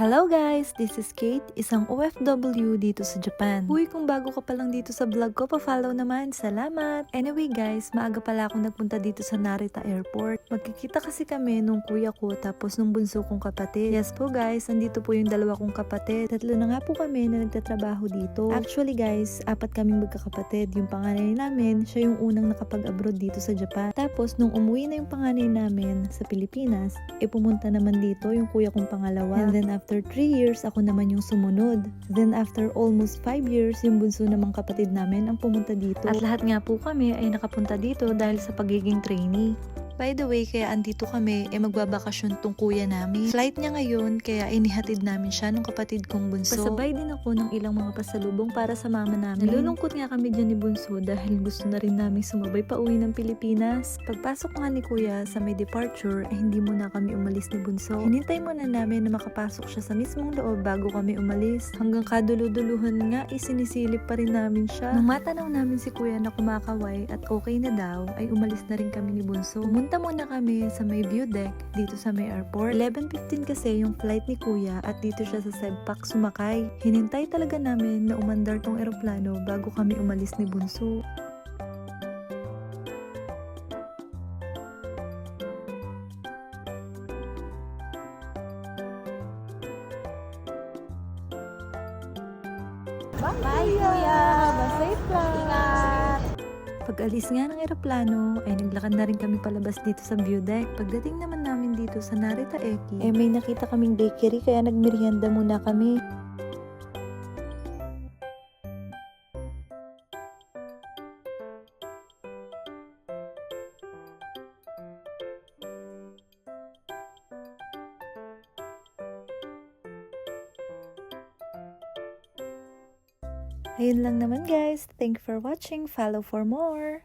Hello guys! This is Kate, isang OFW dito sa Japan. Uy, kung bago ka pa lang dito sa vlog ko, pa-follow naman. Salamat! Anyway guys, maaga pala ako nagpunta dito sa Narita Airport. Magkikita kasi kami nung kuya ko tapos nung bunso kong kapatid. Yes po guys, andito po yung dalawa kong kapatid. Tatlo na nga po kami na nagtatrabaho dito. Actually guys, apat kaming magkakapatid. Yung panganay namin, siya yung unang nakapag-abroad dito sa Japan. Tapos nung umuwi na yung panganay namin sa Pilipinas, e pumunta naman dito yung kuya kong pangalawa. And then after 3 years, ako naman yung sumunod. Then after almost 5 years, yung bunso namang kapatid namin ang pumunta dito. At lahat nga po kami ay nakapunta dito dahil sa pagiging trainee. By the way, kaya andito kami, eh magbabakasyon tong kuya namin. Flight niya ngayon, kaya inihatid namin siya nung kapatid kong bunso. Pasabay din ako ng ilang mga pasalubong para sa mama namin. Nalulungkot nga kami dyan ni bunso dahil gusto na rin namin sumabay pa uwi ng Pilipinas. Pagpasok nga ni kuya sa may departure, eh hindi muna kami umalis ni bunso. Hinintay muna namin na makapasok siya sa mismong loob bago kami umalis. Hanggang kaduluduluhan nga, isinisilip pa rin namin siya. Nung matanaw namin si kuya na kumakaway at okay na daw, ay umalis na rin kami ni bunso. Pumunta muna kami sa may view deck dito sa may airport. 11.15 kasi yung flight ni kuya at dito siya sa Sebpak sumakay. Hinintay talaga namin na umandar tong eroplano bago kami umalis ni bunso. Bye, Kuya! Safe lang! Pag-alis nga ng eroplano, ay naglakad na rin kami palabas dito sa view deck. Pagdating naman namin dito sa Narita Eki, eh may nakita kaming bakery kaya nagmerienda muna kami. Ayun lang naman guys. Thank you for watching. Follow for more.